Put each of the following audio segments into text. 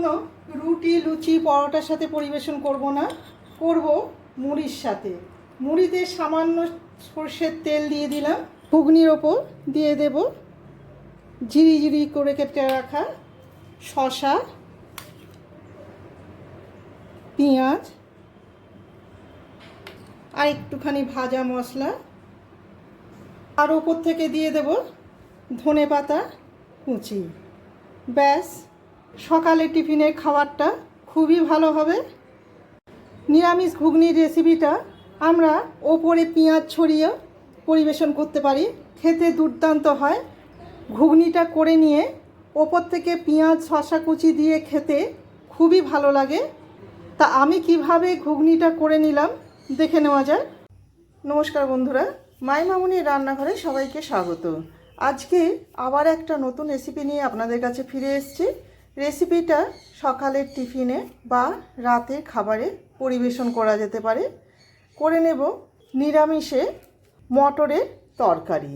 কোনো রুটি, লুচি, পরোটার সাথে পরিবেশন করব না। করব মুড়ির সাথে। মুড়িতে সামান্য সর্ষের তেল দিয়ে দিলাম। ঘুগনির ওপর দিয়ে দেব। ঝিরি ঝিরি করে কেটে রাখা শশা পেঁয়াজ, আর একটুখানি ভাজা মশলা। আর ওপর থেকে দিয়ে দেব ধনে পাতা কুচি। ব্যাস। সকালে টিফিনের খাবারটা খুবই ভালো হবে। নিরামিষ ঘুগনির রেসিপিটা আমরা ওপরে পেঁয়াজ ছড়িয়ে পরিবেশন করতে পারি। খেতে দুর্দান্ত হয়। ঘুগনিটা করে নিয়ে ওপর থেকে পেঁয়াজ শশা কুচি দিয়ে খেতে খুবই ভালো লাগে। তা আমি কীভাবে ঘুগনিটা করে নিলাম দেখে নেওয়া যায় নমস্কার বন্ধুরা মাই মামুনির রান্নাঘরে সবাইকে স্বাগত। আজকে আবার একটা নতুন রেসিপি নিয়ে আপনাদের কাছে ফিরে এসেছি। রেসিপিটা সকালের টিফিনে বা রাতের খাবারে পরিবেশন করা যেতে পারে। করে নেব নিরামিষে মটরের তরকারি।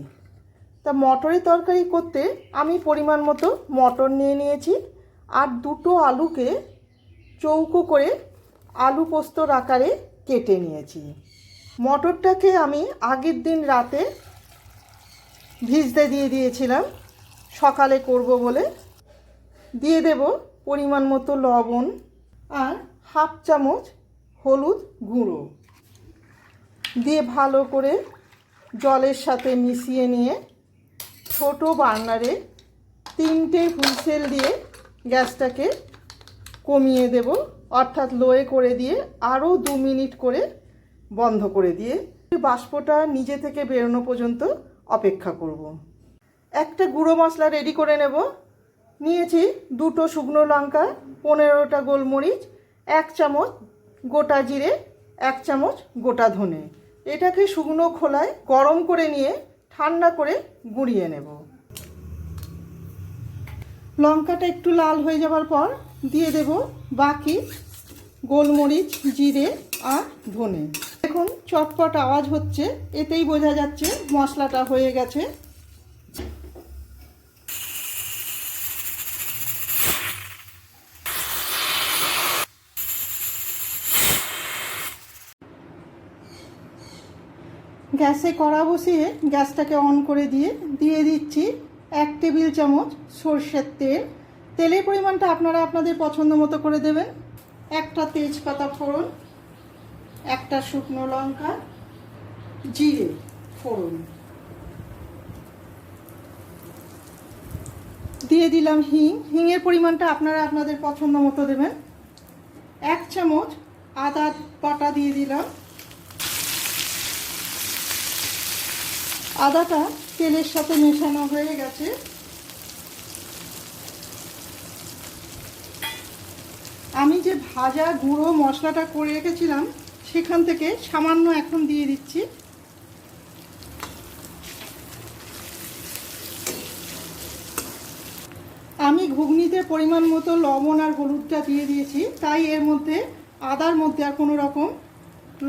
তা মটরের তরকারি করতে আমি পরিমাণ মতো মটর নিয়ে নিয়েছি আর দুটো আলুকে চৌকো করে আলু পোস্তর আকারে কেটে নিয়েছি। মটরটাকে আমি আগের দিন রাতে ভিজতে দিয়ে দিয়েছিলাম। সকালে করব বলে দিয়ে দেব পরিমাণ মতো লবণ আর হাফ চামচ হলুদ গুঁড়ো দিয়ে ভালো করে জলের সাথে মিশিয়ে নিয়ে ছোট বার্নারে তিনটে হুইসেল দিয়ে গ্যাসটাকে কমিয়ে দেব, অর্থাৎ লোয়ে করে দিয়ে আরও দু মিনিট করে বন্ধ করে দিয়ে বাষ্পটা নিজে থেকে বেরোনো পর্যন্ত অপেক্ষা করব। একটা গুঁড়ো মশলা রেডি করে নেব নিয়েছি দুটো শুকনো লঙ্কা, পনেরোটা গোলমরিচ, এক চামচ গোটা জিরে, এক চামচ গোটা ধনে। এটাকে শুকনো খোলায় গরম করে নিয়ে ঠান্ডা করে গুঁড়িয়ে নেব। লঙ্কাটা একটু লাল হয়ে যাওয়ার পর দিয়ে দেব বাকি গোলমরিচ, জিরে আর ধনে। এখন চটপট আওয়াজ হচ্ছে, এতেই বোঝা যাচ্ছে মশলাটা হয়ে গেছে। গ্যাসে কড়া বসিয়ে গ্যাসটাকে অন করে দিয়ে দিয়ে দিচ্ছি এক টেবিল চামচ সর্ষের তেল। তেলের পরিমাণটা আপনারা আপনাদের পছন্দ মতো করে দেবেন। একটা তেজপাতা ফোড়ন, একটা শুকনো লঙ্কা, জিরে ফোড়ন। দিয়ে দিলাম হিং। হিংয়ের পরিমাণটা আপনারা আপনাদের পছন্দ মতো দেবেন। এক চামচ আদা বাটা দিয়ে দিলাম। আদাটা তেলের সাথে মেশানো হয়ে গেছে। আমি যে ভাজা গুঁড়ো মশলাটা করে রেখেছিলাম, সেখান থেকে সামান্য এখন দিয়ে দিচ্ছি। আমি ঘুগনিতে পরিমাণ মতো লবণ আর হলুদটা দিয়ে দিয়েছি, তাই এর মধ্যে, আদার মধ্যে আর কোনো রকম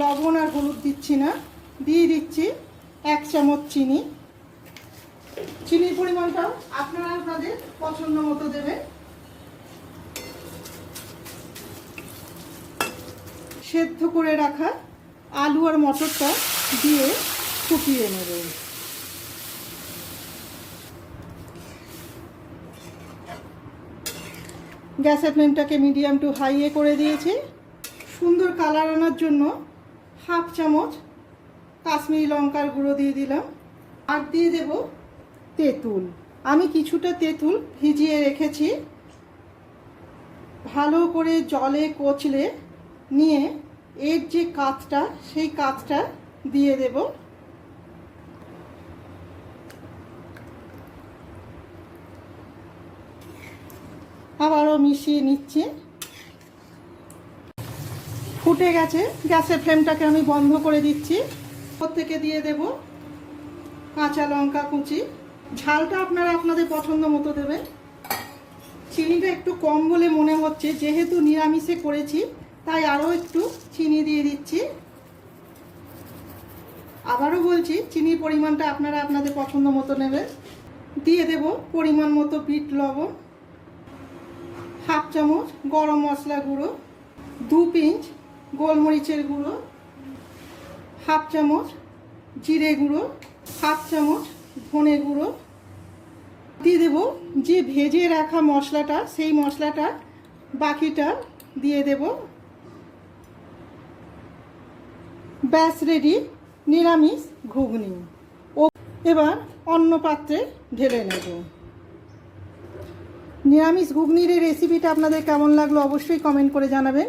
লবণ আর হলুদ দিচ্ছি না। দিয়ে দিচ্ছি। এক চামচ চিনি। চিনির পরিমাণটাও আপনারা আপনাদের পছন্দ মতো দেবেন। সেদ্ধ করে রাখা আলু আর মটরটা দিয়ে ফুটিয়ে নেব গ্যাসের ফ্লেমটাকে মিডিয়াম টু হাইয়ে করে দিয়েছি। সুন্দর কালার আনার জন্য হাফ চামচ কাশ্মীরি লঙ্কার গুঁড়ো দিয়ে দিলাম। আর দিয়ে দেব তেঁতুল। আমি কিছুটা তেঁতুল ভিজিয়ে রেখেছি। ভালো করে জলে কচলে নিয়ে এর যে কাতটা সেই কাতটা দিয়ে দেব। আবারও মিশিয়ে নিচ্ছি। ফুটে গেছে। গ্যাসের ফ্লেমটাকে আমি বন্ধ করে দিচ্ছি। থেকে দিয়ে দেব। কাঁচা লঙ্কা কুচি। ঝালটা আপনারা আপনাদের পছন্দ মতো দেবেন। চিনিটা একটু কম বলে মনে হচ্ছে, যেহেতু নিরামিষে করেছি, তাই আরও একটু চিনি দিয়ে দিচ্ছি। আবারও বলছি, চিনির পরিমাণটা আপনারা আপনাদের পছন্দ মতো নেবেন। দিয়ে দেব পরিমাণ মতো বিট লবণ, হাফ চামচ গরম মশলা গুঁড়ো, দু পিঞ্চ গোলমরিচের গুঁড়ো হাফ চামচ জিরে গুঁড়ো, হাফ চামচ ধনে গুঁড়ো। দিয়ে দেবো যে ভেজে রাখা মশলাটা, সেই মশলাটা বাকিটা দিয়ে দেব। ব্যাস রেডি, নিরামিষ ঘুগনি। ও এবার অন্য পাত্রে ঢেলে নেব। নিরামিষ ঘুগনির রেসিপিটা আপনাদের কেমন লাগল অবশ্যই কমেন্ট করে জানাবেন।